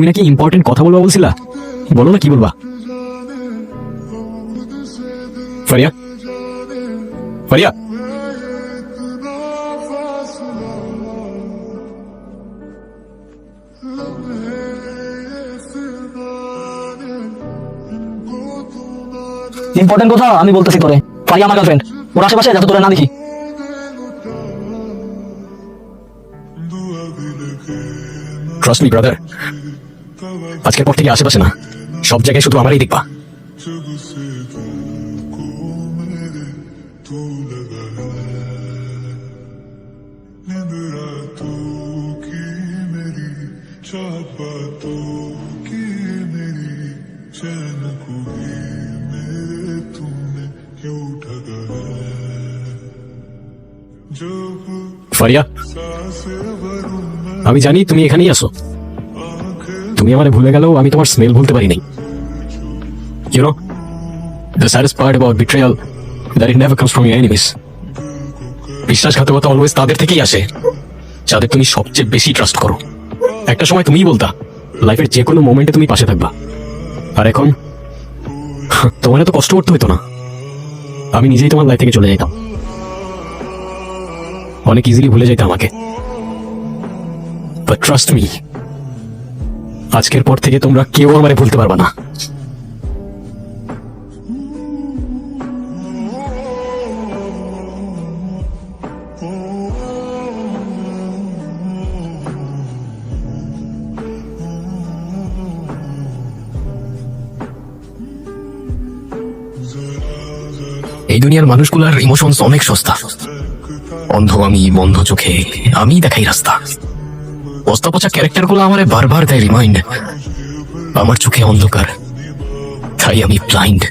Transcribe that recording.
তুমি নাকি ইম্পর্টেন্ট কথা বলবা বলছিলা? বলো না কি বলবা? ফারিয়া? ফারিয়া? ইম্পর্টেন্ট কথা আমি বলতেছি তোরে। পারি আমার গার্লফ্রেন্ড ওর আশেপাশে যাতে তোরে না দেখি। ট্রাস্ট মি ব্রাদার আজকের পর থেকে আশেপাশে না। সব জায়গায় শুধু আমারই দেখবা। ফারিয়া, আমি জানি তুমি এখানেই আসো তুমি আমারে ভুলে গেলেও আমি তোমার স্মেল ভুলতে পারি নাই you know the saddest part about betrayal that it never comes from your enemies বিশ্বাসঘাতকতা অলওয়েজ তাদের থেকেই আসে, যাদের তুমি সবচেয়ে বেশি ট্রাস্ট করো। একটা সময় তুমিই বলতা লাইফের যে কোনো মোমেন্টে তুমি পাশে থাকবা। আর এখন, তোমার এত কষ্ট করতে হতো না। আমি নিজেই তোমার লাইফ থেকে চলে যেতাম অনেক ইজিলি ভুলে যেতাম আমাকে। বাট ট্রাস্ট মি আজকের পর থেকে তোমরা কেউ আমারে ভুলতে পারবা না। এই দুনিয়ার মানুষগুলার ইমোশনস অনেক সস্তা। অন্ধ আমি, বন্ধ চোখে আমি দেখাই রাস্তা। বস্তা পচা ক্যারেক্টারগুলো আমারে বারবার দেয় রিমাইন্ড। আমার চোখে অন্ধকার তাই আমি ব্লাইন্ড।